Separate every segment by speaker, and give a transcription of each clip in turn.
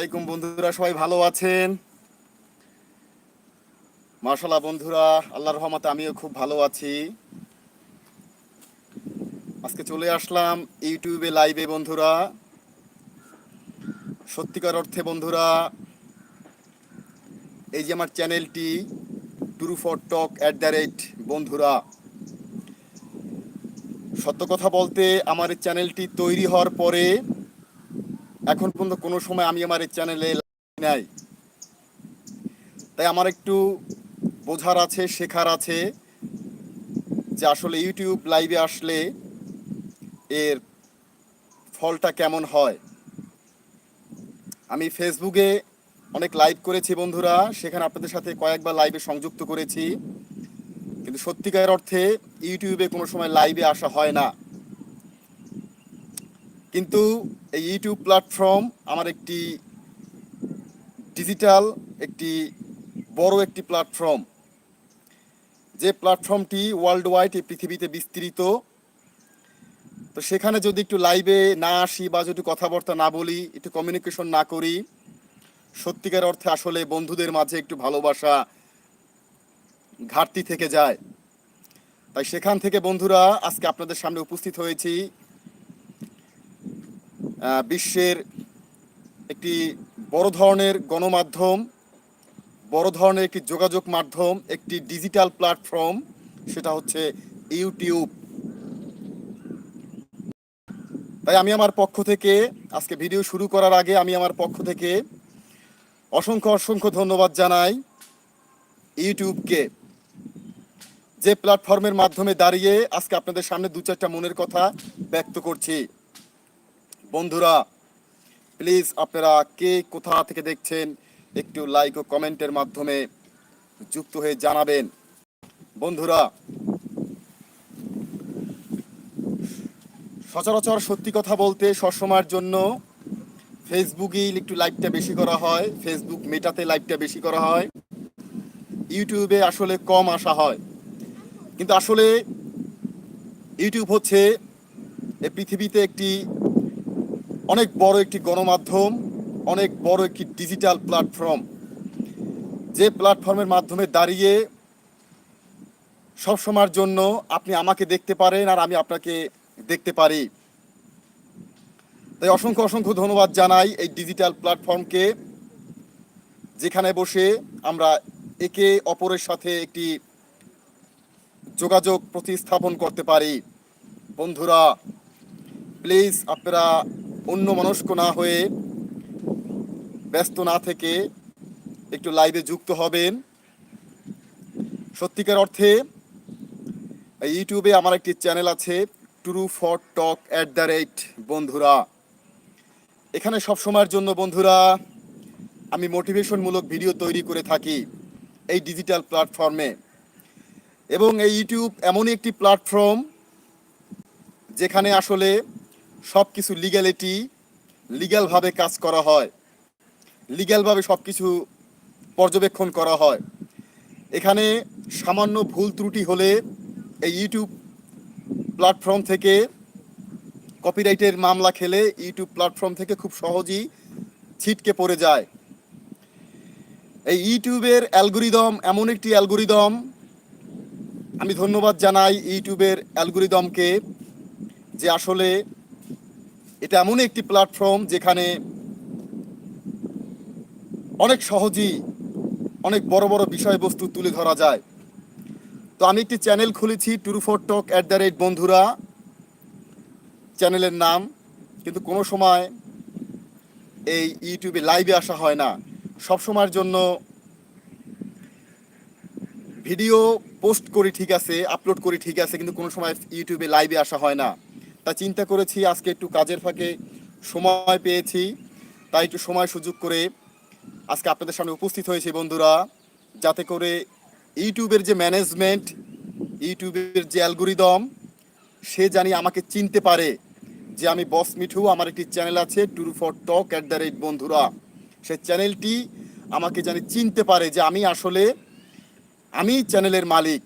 Speaker 1: আলাইকুম বন্ধুরা, সবাই ভালো আছেন? মার্শাল্লাহ বন্ধুরা, আল্লাহর রহমতে আমিও খুব ভালো আছি। আজকে চলে আসলাম ইউটিউবে লাইভে বন্ধুরা। সত্যিকার অর্থে বন্ধুরা, এই যে আমার চ্যানেলটি true for talk at the rate বন্ধুরা। সত্য কথা বলতে, আমার চ্যানেলটি তৈরি হওয়ার পরে এখন পর্যন্ত কোনো সময় আমি আমার এই চ্যানেলে নাই। তাই আমার একটু বোঝার আছে, শেখার আছে যে আসলে ইউটিউব লাইভে আসলে এর ফলটা কেমন হয়। আমি ফেসবুকে অনেক লাইভ করেছি বন্ধুরা, সেখানে আপনাদের সাথে কয়েকবার লাইভে সংযুক্ত করেছি। কিন্তু সত্যিকার অর্থে ইউটিউবে কোনো সময় লাইভে আসা হয় না। কিন্তু এই ইউটিউব প্ল্যাটফর্ম আমার একটি ডিজিটাল একটি বড় একটি প্ল্যাটফর্ম যে প্ল্যাটফর্মটি ওয়ার্ল্ড ওয়াইড এই পৃথিবীতে বিস্তৃত। তো সেখানে যদি একটু লাইভে না আসি বা যদি কথাবার্তা না বলি, একটু কমিউনিকেশন না করি, সত্যিকার অর্থে আসলে বন্ধুদের মাঝে একটু ভালোবাসা ঘাটতি থেকে যায়। তাই সেখান থেকে বন্ধুরা, আজকে আপনাদের সামনে উপস্থিত হয়েছি। বিশ্বের একটি বড় ধরনের গণমাধ্যম, বড় ধরনের একটি যোগাযোগ মাধ্যম, একটি ডিজিটাল প্ল্যাটফর্ম, সেটা হচ্ছে ইউটিউব। তাই আমি আমার পক্ষ থেকে আজকে ভিডিও শুরু করার আগে আমি আমার পক্ষ থেকে অসংখ্য অসংখ্য ধন্যবাদ জানাই ইউটিউবকে। যে প্ল্যাটফর্মের মাধ্যমে দাঁড়িয়ে আজকে আপনাদের সামনে দু চারটা মনের কথা ব্যক্ত করছি। বন্ধুরা প্লিজ আপনারা কে কোথা থেকে দেখছেন, একটু লাইক ও কমেন্টের মাধ্যমে যুক্ত হয়ে জানাবেন। বন্ধুরা, সচরাচর সত্যি কথা বলতে সবসময়ের জন্য ফেসবুকেই একটু লাইভটা বেশি করা হয় ফেসবুক মেটাতে লাইভটা বেশি করা হয় ইউটিউবে আসলে কম আসা হয়। কিন্তু আসলে ইউটিউব হচ্ছে এই পৃথিবীতে একটি অনেক বড় একটি গণমাধ্যম, অনেক বড় একটি ডিজিটাল প্ল্যাটফর্ম যে প্ল্যাটফর্মের মাধ্যমে দাঁড়িয়ে সব সময়ের জন্য আপনি আমাকে দেখতে পারেন আর আমি আপনাকে দেখতে পারি। তাই অসংখ্য অসংখ্য ধন্যবাদ জানাই এই ডিজিটাল প্ল্যাটফর্মকে যেখানে বসে আমরা একে অপরের সাথে একটি যোগাযোগ প্রতিস্থাপন করতে পারি। বন্ধুরা প্লিজ আপনারা অন্য মনস্ক না হয়ে ব্যস্ত না থেকে একটু লাইভে যুক্ত হবেন। সত্যিকার অর্থে ইউটিউবে আমার একটি চ্যানেল আছে true for talk at the rate বন্ধুরা, এখানে সব সময়ের জন্য বন্ধুরা, আমি মোটিভেশনমূলক ভিডিও তৈরি করে থাকি এই ডিজিটাল প্ল্যাটফর্মে এবং এই ইউটিউব এমনই একটি প্ল্যাটফর্ম যেখানে আসলে সব কিছু লিগ্যালিটি লিগ্যালভাবে কাজ করা হয় লিগ্যালভাবে সব কিছু পর্যবেক্ষণ করা হয়। এখানে সামান্য ভুল ত্রুটি হলে এই ইউটিউব প্ল্যাটফর্ম থেকে কপিরাইটের মামলা খেলে ইউটিউব প্ল্যাটফর্ম থেকে খুব সহজেই ছিটকে পড়ে যায়। এই ইউটিউবের অ্যালগোরিদম এমন একটি অ্যালগোরিদম আমি ধন্যবাদ জানাই ইউটিউবের অ্যালগোরিদমকে যে আসলে এটা এমন একটি প্ল্যাটফর্ম যেখানে অনেক সহজেই অনেক বড় বড় বিষয়বস্তু তুলে ধরা যায়। তো আমি একটি চ্যানেল খুলেছি true for talk at the rate বন্ধুরা। চ্যানেলের নাম, কিন্তু কোনো সময় এই ইউটিউবে লাইভে আসা হয় না। সব সময়ের জন্য ভিডিও পোস্ট করি ঠিক আছে আপলোড করি ঠিক আছে, কিন্তু কোনো সময় ইউটিউবে লাইভে আসা হয় না। তা চিন্তা করেছি, আজকে একটু কাজের ফাঁকে সময় পেয়েছি, তাই একটু সময় সুযোগ করে আজকে আপনাদের সামনে উপস্থিত হয়েছি বন্ধুরা, যাতে করে ইউটিউবের যে ম্যানেজমেন্ট ইউটিউবের যে অ্যালগোরিদম সে জানি আমাকে চিনতে পারে যে আমি বস মিঠু, আমার একটি চ্যানেল আছে true for talk at the rate বন্ধুরা। সে চ্যানেলটি আমাকে জানি চিনতে পারে যে আমি আসলে, আমি চ্যানেলের মালিক।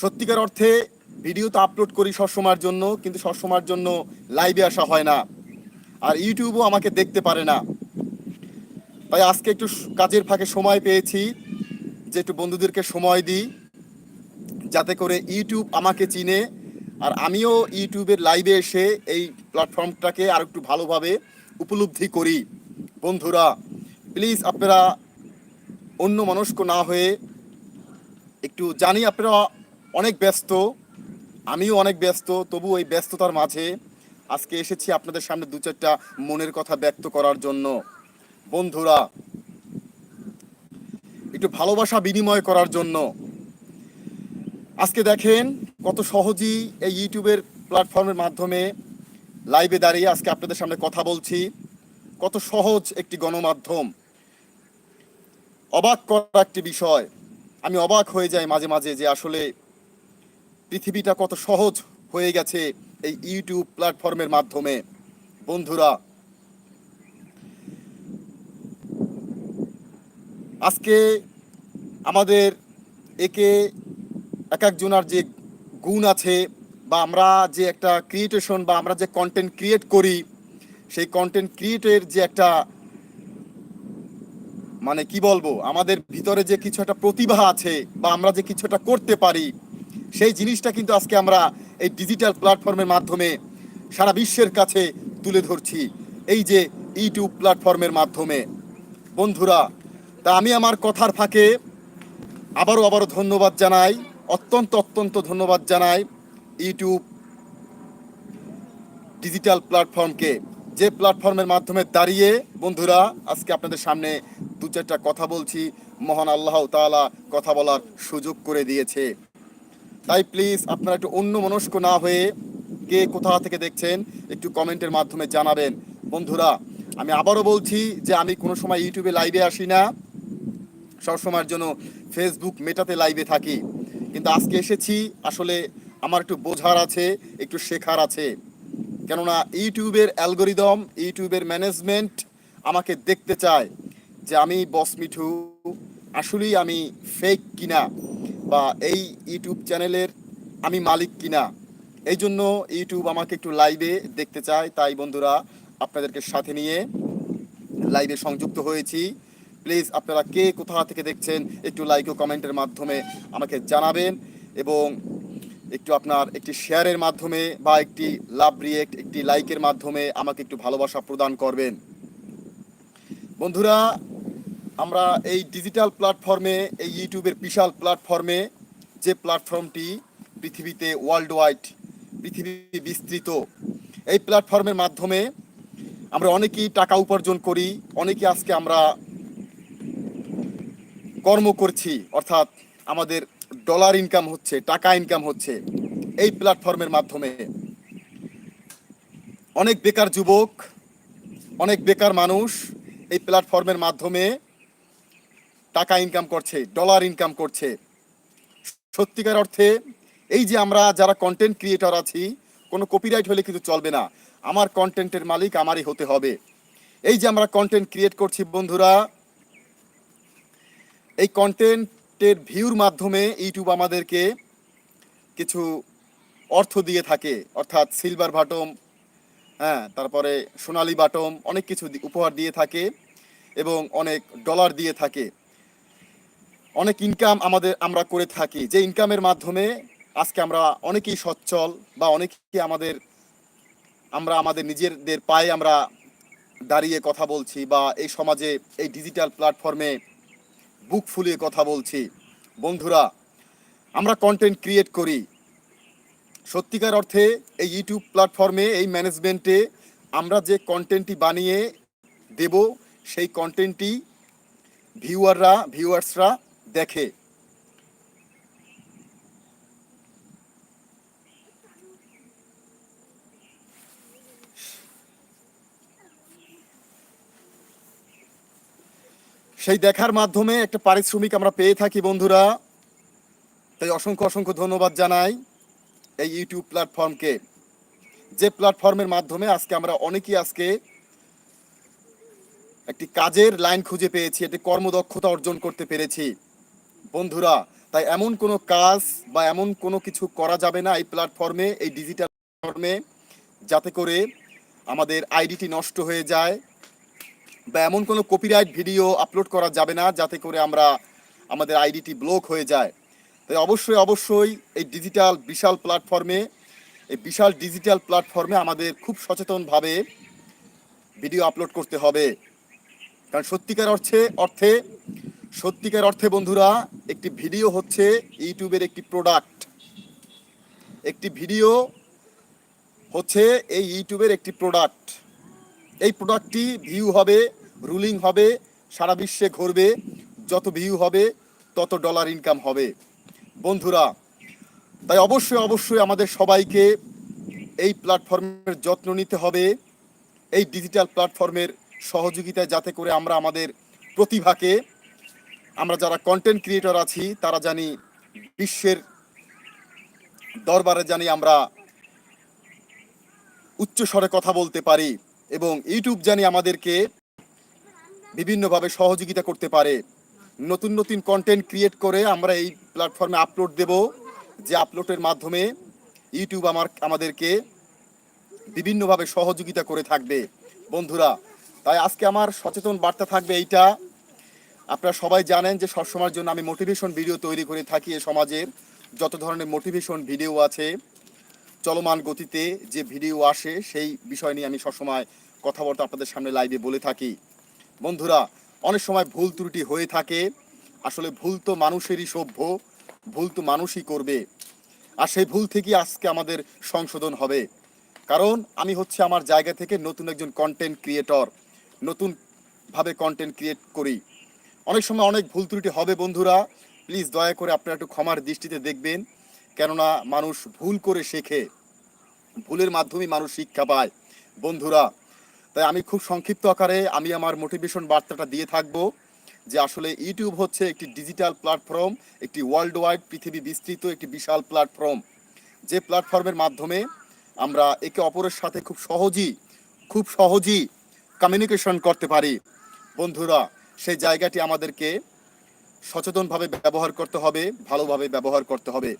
Speaker 1: সত্যিকার অর্থে ভিডিও তো আপলোড করি সবসময়ের জন্য, কিন্তু সবসময়ের জন্য লাইভে আসা হয় না। আর ইউটিউবও আমাকে দেখতে পারে না। তাই আজকে একটু কাজের ফাঁকে সময় পেয়েছি যে একটু বন্ধুদেরকে সময় দিই, যাতে করে ইউটিউব আমাকে চিনে। আর আমিও ইউটিউবের লাইভে এসে এই প্ল্যাটফর্মটাকে আর একটু ভালোভাবে উপলব্ধি করি। বন্ধুরা প্লিজ আপনারা অন্য মনস্ক না হয়ে একটু জানি আপনারা অনেক ব্যস্ত। আমিও অনেক ব্যস্ত তবু ওই ব্যস্ততার মাঝে আজকে এসেছি আপনাদের সামনে দু চারটা মনের কথা ব্যক্ত করার জন্য। বন্ধুরা, একটু ভালোবাসা বিনিময় করার জন্য। আজকে দেখেন কত সহজেই এই ইউটিউবের প্ল্যাটফর্মের মাধ্যমে লাইভে দাঁড়িয়ে আজকে আপনাদের সামনে কথা বলছি। কত সহজ একটি গণমাধ্যম। অবাক করা একটি বিষয়। আমি অবাক হয়ে যাই মাঝে মাঝে যে আসলে পৃথিবীটা কত সহজ হয়ে গেছে এই ইউটিউব প্ল্যাটফর্মের মাধ্যমে। বন্ধুরা, আজকে আমাদের একে এক একজনার যে গুণ আছে বা আমরা যে একটা ক্রিয়েটেশন বা আমরা যে কন্টেন্ট ক্রিয়েট করি, সেই কন্টেন্ট ক্রিয়েটের যে একটা মানে কি বলব, আমাদের ভিতরে যে কিছু একটা প্রতিভা আছে বা আমরা যে কিছু একটা করতে পারি সেই জিনিসটা কিন্তু আজকে আমরা এই ডিজিটাল প্ল্যাটফর্মের মাধ্যমে সারা বিশ্বের কাছে তুলে ধরছি। এই যে ইউটিউব প্ল্যাটফর্মের মাধ্যমে। বন্ধুরা, তা আমি আমার কথার ফাঁকে আবারও আবারও ধন্যবাদ জানাই, অত্যন্ত অত্যন্ত ধন্যবাদ জানাই ইউটিউব ডিজিটাল প্ল্যাটফর্মকে যে প্ল্যাটফর্মের মাধ্যমে দাঁড়িয়ে, বন্ধুরা, আজকে আপনাদের সামনে দু চারটা কথা বলছি। মহান আল্লাহ তাআলা কথা বলার সুযোগ করে দিয়েছে। তাই প্লিজ আপনারা একটু অন্য মনস্ক না হয়ে কে কোথা থেকে দেখছেন, একটু কমেন্টের মাধ্যমে জানাবেন। বন্ধুরা, আমি আবারও বলছি যে আমি কোনো সময় ইউটিউবে লাইভে আসি না। সবসময়ের জন্য ফেসবুক মেটাতে লাইভে থাকি। কিন্তু আজকে এসেছি, আসলে আমার একটু বোঝার আছে, একটু শেখার আছে। কেননা ইউটিউবের অ্যালগোরিদম ইউটিউবের ম্যানেজমেন্ট আমাকে দেখতে চায় যে আমি বস মিঠু, আসলেই আমি ফেক কিনা। বা এই ইউটিউব চ্যানেলের আমি মালিক কিনা এই জন্য ইউটিউব আমাকে একটু লাইভে দেখতে চায়। তাই বন্ধুরা, আপনাদেরকে সাথে নিয়ে লাইভে সংযুক্ত হয়েছি। প্লিজ আপনারা কে কোথা থেকে দেখছেন, একটু লাইক ও কমেন্টের মাধ্যমে আমাকে জানাবেন এবং একটু আপনার একটি শেয়ারের মাধ্যমে বা একটি লাভ রিয়েক্ট একটি লাইকের মাধ্যমে আমাকে একটু ভালোবাসা প্রদান করবেন। বন্ধুরা আমরা এই ডিজিটাল প্ল্যাটফর্মে এই ইউটিউবের বিশাল প্ল্যাটফর্মে যে প্ল্যাটফর্মটি পৃথিবীতে ওয়ার্ল্ড ওয়াইড পৃথিবী বিস্তৃত, এই প্ল্যাটফর্মের মাধ্যমে আমরা অনেকেই টাকা উপার্জন করি, অনেকে আজকে আমরা কর্ম করছি, অর্থাৎ আমাদের ডলার ইনকাম হচ্ছে, টাকা ইনকাম হচ্ছে, এই প্ল্যাটফর্মের মাধ্যমে। অনেক বেকার যুবক, অনেক বেকার মানুষ এই প্ল্যাটফর্মের মাধ্যমে টাকা ইনকাম করছে ডলার ইনকাম করছে। সত্যিকার অর্থে এই যে আমরা যারা কন্টেন্ট ক্রিয়েটর আছি, কোনো কপিরাইট হলে কিন্তু চলবে না। আমার কন্টেন্টের মালিক আমারই হতে হবে। এই যে আমরা কন্টেন্ট ক্রিয়েট করছি বন্ধুরা, এই কন্টেন্টের ভিউর মাধ্যমে ইউটিউব আমাদেরকে কিছু অর্থ দিয়ে থাকে। অর্থাৎ সিলভার বাটম হ্যাঁ তারপরে সোনালি বাটম অনেক কিছু উপহার দিয়ে থাকে এবং অনেক ডলার দিয়ে থাকে। অনেক ইনকাম আমাদের, আমরা করে থাকি। যে ইনকামের মাধ্যমে আজকে আমরা অনেকেই সচ্ছল বা অনেকেই আমাদের, আমরা আমাদের নিজেদের পায়ে আমরা দাঁড়িয়ে কথা বলছি বা এই সমাজে, এই ডিজিটাল প্ল্যাটফর্মে বুক ফুলিয়ে কথা বলছি। বন্ধুরা, আমরা কন্টেন্ট ক্রিয়েট করি। সত্যিকার অর্থে এই ইউটিউব প্ল্যাটফর্মে এই ম্যানেজমেন্টে আমরা যে কন্টেন্টটি বানিয়ে দেব, সেই কন্টেন্টটি ভিউয়াররা ভিউয়ার্সরা দেখে। সেই দেখার মাধ্যমে একটা পারিশ্রমিক আমরা পেয়ে থাকি, বন্ধুরা। তাই অসংখ্য অসংখ্য ধন্যবাদ জানাই এই ইউটিউব প্ল্যাটফর্মকে। যে প্ল্যাটফর্মের মাধ্যমে আজকে আমরা অনেকেই আজকে একটি কাজের লাইন খুঁজে পেয়েছি, একটি কর্মদক্ষতা অর্জন করতে পেরেছি। বন্ধুরা, তাই এমন কোনো কাজ বা এমন কোনো কিছু করা যাবে না এই প্ল্যাটফর্মে এই ডিজিটাল প্ল্যাটফর্মে যাতে করে আমাদের আইডিটি নষ্ট হয়ে যায় বা এমন কোনো কপিরাইট ভিডিও আপলোড করা যাবে না যাতে করে আমরা আমাদের আইডিটি ব্লক হয়ে যায়। তাই অবশ্যই অবশ্যই এই ডিজিটাল বিশাল প্ল্যাটফর্মে এই বিশাল ডিজিটাল প্ল্যাটফর্মে আমাদের খুব সচেতনভাবে ভিডিও আপলোড করতে হবে। কারণ সত্যিকার অর্থে অর্থে সত্যিকার অর্থে বন্ধুরা, একটি ভিডিও হচ্ছে ইউটিউবের একটি প্রোডাক্ট একটি ভিডিও হচ্ছে এই ইউটিউবের একটি প্রোডাক্ট এই প্রোডাক্টটি ভিউ হবে রুলিং হবে, সারা বিশ্বে ঘুরবে, যত ভিউ হবে, তত ডলার ইনকাম হবে। বন্ধুরা, তাই অবশ্যই অবশ্যই আমাদের সবাইকে এই প্ল্যাটফর্মের যত্ন নিতে হবে। এই ডিজিটাল প্ল্যাটফর্মের সহযোগিতায় যাতে করে আমরা আমাদের প্রতিভাকে আমরা যারা কন্টেন্ট ক্রিয়েটর আছি, তারা জানি বিশ্বের দরবারে জানি আমরা উচ্চ স্বরে কথা বলতে পারি এবং ইউটিউব জানি আমাদেরকে বিভিন্নভাবে সহযোগিতা করতে পারে। নতুন নতুন কন্টেন্ট ক্রিয়েট করে আমরা এই প্ল্যাটফর্মে আপলোড দেব, যে আপলোডের মাধ্যমে ইউটিউব আমার, আমাদেরকে বিভিন্নভাবে সহযোগিতা করে থাকবে। বন্ধুরা, তাই আজকে আমার সচেতন বার্তা থাকবে এইটা আপনারা সবাই জানেন যে সবসময়ের জন্য আমি মোটিভেশন ভিডিও তৈরি করে থাকি এ সমাজের। যত ধরনের মোটিভেশন ভিডিও আছে, চলমান গতিতে যে ভিডিও আসে, সেই বিষয় নিয়ে আমি সবসময় কথাবার্তা আপনাদের সামনে লাইভে বলে থাকি। বন্ধুরা, অনেক সময় ভুল ত্রুটি হয়ে থাকে। আসলে ভুল তো মানুষেরই সভ্য, ভুল তো মানুষই করবে। আর সেই ভুল থেকেই আজকে আমাদের সংশোধন হবে। কারণ আমি হচ্ছে আমার জায়গা থেকে নতুন একজন কন্টেন্ট ক্রিয়েটর নতুনভাবে কন্টেন্ট ক্রিয়েট করি। অনেক সময় অনেক ভুল ত্রুটি হবে বন্ধুরা। প্লিজ দয়া করে আপনারা একটু ক্ষমার দৃষ্টিতে দেখবেন। কেননা মানুষ ভুল করে শেখে। ভুলের মাধ্যমে মানুষ শিক্ষা পায় বন্ধুরা। তাই আমি খুব সংক্ষিপ্ত আকারে আমি আমার মোটিভেশন বার্তাটা দিয়ে থাকব যে আসলে ইউটিউব হচ্ছে একটি ডিজিটাল প্ল্যাটফর্ম একটি ওয়ার্ল্ড ওয়াইড পৃথিবী বিস্তৃত একটি বিশাল প্ল্যাটফর্ম যে প্ল্যাটফর্মের মাধ্যমে আমরা একে অপরের সাথে খুব সহজেই খুব সহজেই কমিউনিকেশন করতে পারি। বন্ধুরা সেই জায়গাটি আমাদেরকে সচেতনভাবে ব্যবহার করতে হবে, ভালোভাবে ব্যবহার করতে হবে।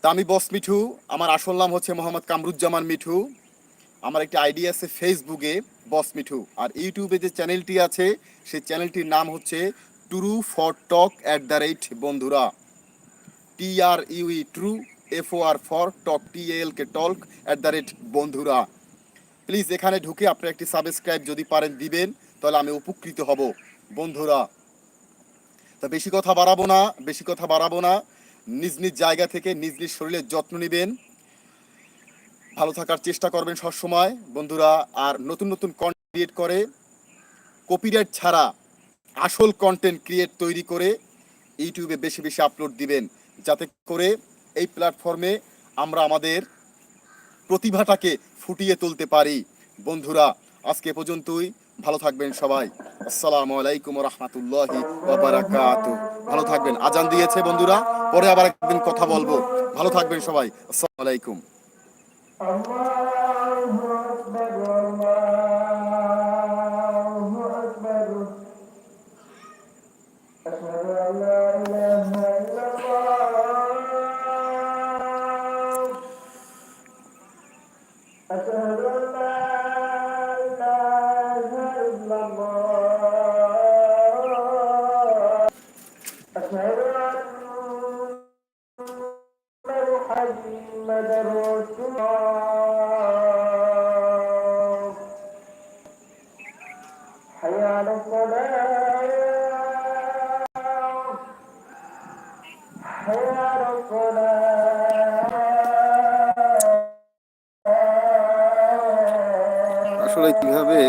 Speaker 1: তা আমি বস মিঠু, আমার আসল নাম হচ্ছে মোহাম্মদ কামরুজ্জামান মিঠু। আমার একটি আইডি আছে ফেসবুকে, বস মিঠু। আর ইউটিউবে যে চ্যানেলটি আছে, সেই চ্যানেলটির নাম হচ্ছে true for talk at the rate, বন্ধুরা। T R U E true F O R for T L K talk at the rate rate, বন্ধুরা। প্লিজ এখানে ঢুকে আপনি একটি সাবস্ক্রাইব যদি পারেন, দিবেন। তাহলে আমি উপকৃত হব। বন্ধুরা, তা বেশি কথা বাড়াবো না, বেশি কথা বাড়াবো না। নিজ নিজ জায়গা থেকে নিজ নিজ শরীরের যত্ন নেবেন। ভালো থাকার চেষ্টা করবেন সবসময়। বন্ধুরা, আর নতুন নতুন কন্টেন্ট ক্রিয়েট করে কপিরাইট ছাড়া আসল কন্টেন্ট ক্রিয়েট তৈরি করে ইউটিউবে বেশি বেশি আপলোড দিবেন। যাতে করে এই প্ল্যাটফর্মে আমরা আমাদের প্রতিভাটাকে ফুটিয়ে তুলতে পারি। বন্ধুরা, আজকে পর্যন্তই। ভালো থাকবেন সবাই। আসসালামু আলাইকুম রহমতুল্লাহি ভালো থাকবেন। আজান দিয়েছে বন্ধুরা, পরে আবার একদিন কথা বলব। ভালো থাকবেন সবাই। আসসালামু আলাইকুম।
Speaker 2: حي على الصلاة حي على الصلاة
Speaker 1: আসলে কিভাবে